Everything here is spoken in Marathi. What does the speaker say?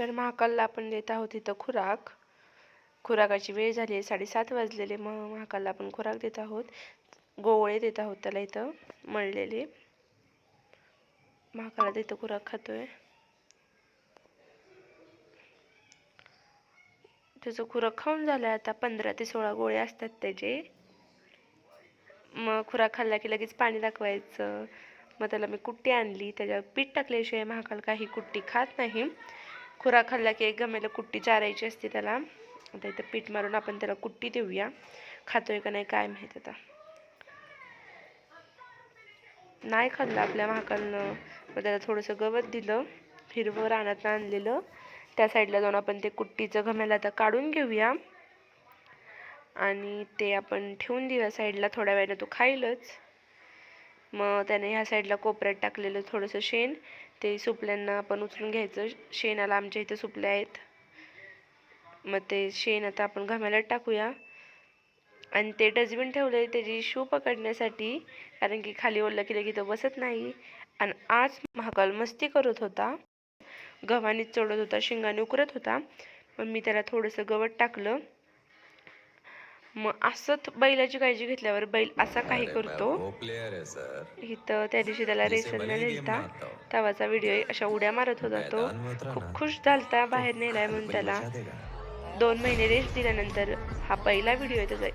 तर महाकालला आपण देत आहोत इथं खुराक. खुराकाची वेळ झाली आहे साडेसात वाजलेले मग महाकालला आपण खुराक देत आहोत. गोवळे देत आहोत त्याला इथं मळलेले. महाकाला इथं खुराक खातोय. त्याचं खुराक खाऊन झालं आता पंधरा ते सोळा गोळे असतात त्याचे. मग खुराक खाल्ला की लगेच पाणी दाखवायचं. मग त्याला मी कुट्टी आणली. त्याच्यावर पीठ टाकल्याशिवाय महाकाल काही कुट्टी खात नाही. खुरा खाल्ला की एक गमेला कुट्टी चारायची असते त्याला. आता इथं पीठ मारून आपण त्याला कुट्टी देऊया. खातोय का नाही काय माहीत आता. नाही खाल्लं आपल्या महाकालनं. मग त्याला थोडंसं गवत दिलं हिरवं रानात आणलेलं. त्या साईडला जाऊन आपण ते कुट्टीचं घम्याला आता काढून घेऊया. आणि ते आपण ठेवून देऊया साईडला थोड्या वेळाने तो खाईलच. मग त्याने ह्या साईडला कोपऱ्यात टाकलेलं थोडंसं शेण ते सुपल्यांना आपण उचलून घ्यायचं. शेणाला आमच्या इथं सुपल्या आहेत. मग ते शेण आता आपण घम्याला टाकूया. आणि ते डस्टबिन ठेवलं आहे त्याची शू पकडण्यासाठी. कारण की खाली ओढलं की लगेच तो बसत नाही. आणि आज महाकाल मस्ती करत होता. गव्हाने चढत होता शिंगाने उकरत होता. मग मी त्याला थोडंसं गवत टाकलं. मग असं बैलाची काळजी घेतल्यावर बैल असा काही करतो. है इथं त्या दिवशी त्याला रेसलला नेलता तवाचा व्हिडिओ अशा उड्या मारत होता तो. खूप ना खुश झालता बाहेर नेलाय म्हणून त्याला. दोन महिने रेस्ट दिल्यानंतर हा पहिला व्हिडिओ आहे त्याचा.